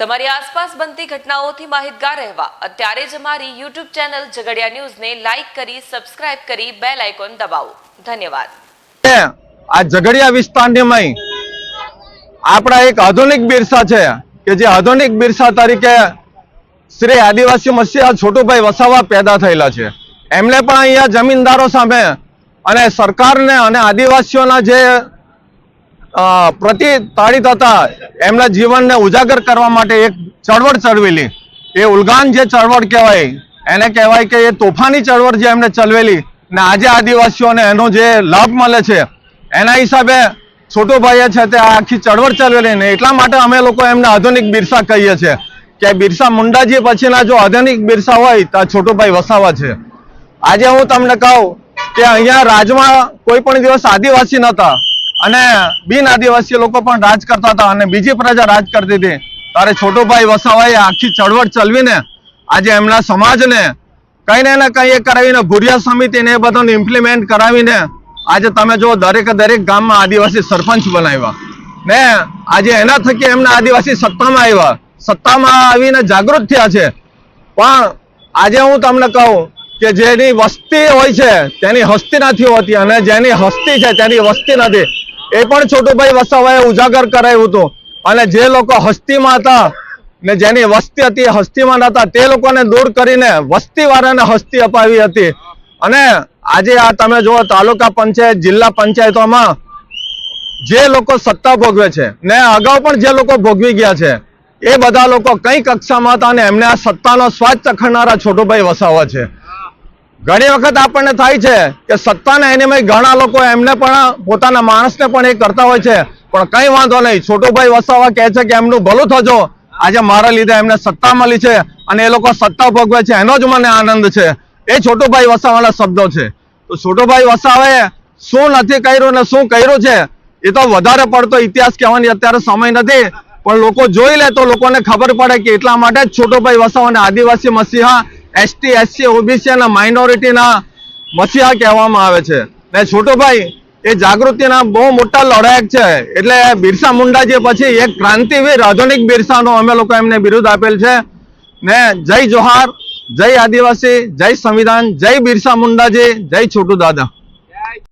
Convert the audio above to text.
તમારી આસપાસ બનતી ઘટનાઓથી માહિતગાર રહેવા. અત્યારે જ અમારી યુટ્યુબ ચેનલ ઝઘડિયા ન્યૂઝને લાઇક કરી, સબસ્ક્રાઇબ કરી, બેલ આઇકોન દબાવો. ધન્યવાદ. આ ઝઘડિયા વિસ્તારની આપણા એક આધુનિક બિરસા છે કે જે આધુનિક બિરસા તરીકે શ્રી આદિવાસી મસીહા છોટુભાઈ વસાવા પેદા થયેલા છે. એમણે પણ અહીંયા જમીનદારો સામે અને સરકારને અને આદિવાસીઓના જે અ, પ્રતિ તાળિત હતા. એમના જીવનને ઉજાગર કરવા માટે એક ચળવળ ચળવેલી એ ઉલગાન જે ચળવળ કહેવાય એને કહેવાય કે એ તોફાની ચળવળ જે એમને ચલવેલી ને આજે આદિવાસીઓને એનો જે લાભ મળે છે એના હિસાબે છોટુભાઈએ છે તે આખી ચળવળ ચલવેલી ને એટલા માટે અમે લોકો એમને આધુનિક બિરસા કહીએ છીએ કે બિરસા મુંડાજી પછીના જો આધુનિક બિરસા હોય તો છોટુભાઈ વસાવા છે. આજે હું તમને કહું કે અહીંયા રાજમાં કોઈ પણ દિવસ આદિવાસી નતા અને બિન આદિવાસી લોકો પણ રાજ કરતા હતા અને બીજી પ્રજા રાજ કરતી હતી. ત્યારે છોટુભાઈ વસાવાએ આખી ચળવળ ચલવીને આજે એમના સમાજને કંઈને ને કંઈ કરાવીને ભૂરિયા સમિતિને એ બધાને ઇમ્પ્લિમેન્ટ કરાવીને આજે તમે જો દરેકે દરેક ગામમાં આદિવાસી સરપંચ બનાવ્યા. ને આજે એના થકી એમના આદિવાસી સત્તામાં આવ્યા. સત્તામાં આવીને જાગૃત થયા છે. પણ આજે હું તમને કહું કે જેની વસ્તી હોય છે, તેની હસ્તી નથી હોતી અને જેની હસ્તી છે, તેની વસ્તી નથી. એ પણ છોટુભાઈ વસાવાએ ઉજાગર કરાયું હતું. અને જે લોકો હસ્તીમાં હતા ને જેની વસ્તી હતી હસ્તીમાં હતા તે લોકોને દૂર કરીને વસ્તીવાળાને હસ્તી અપાવી હતી. અને આજે આ તમે જુઓ તાલુકા પંચાયત, જિલ્લા પંચાયતોમાં જે લોકો સત્તા ભોગવે છે ને અગાઉ પણ જે લોકો ભોગવી ગયા છે, એ બધા લોકો કઈ કક્ષામાં હતા અને એમને આ સત્તાનો સ્વાદ ચખડનારા છોટુભાઈ વસાવા છે. ઘણી વખત આપણને થાય છે કે સત્તાના એનેમય ઘણા લોકો એમને પણ, પોતાના માણસને પણ એ કરતા હોય છે. પણ કઈ વાંધો નહીં. છોટુભાઈ વસાવા કહે છે કે એમનું ભલું થજો. આજે મારા લીધે એમને સત્તા મળી છે અને એ લોકો સત્તા ભોગવે છે. એનો જ મને આનંદ છે. એ છોટુભાઈ વસાવાના શબ્દો છે. તો છોટુભાઈ વસાવાએ શું નથી કર્યું ને શું કર્યું છે? એ તો વધારે પડતો ઇતિહાસ કહેવાની અત્યારે સમય નથી. પણ લોકો જોઈ લે તો લોકોને ખબર પડે કે એટલા માટે જ છોટુભાઈ વસાવાને આદિવાસી મસીહા એસટી એસસી ઓબીસી અને માઇનોરિટીના મસીહા કહેવામાં આવે છે. ને છોટુભાઈ, એ જાગૃતિના બહુ મોટા લડાયક છે. એટલે બિરસા મુંડાજી પછી એક ક્રાંતિવીર આધુનિક બિરસાનો અમે લોકો એમને બિરુદ આપેલ છે. ને જય જોહાર, જય આદિવાસી, જય સંવિધાન, જય બિરસા મુંડાજી, જય છોટુ દાદા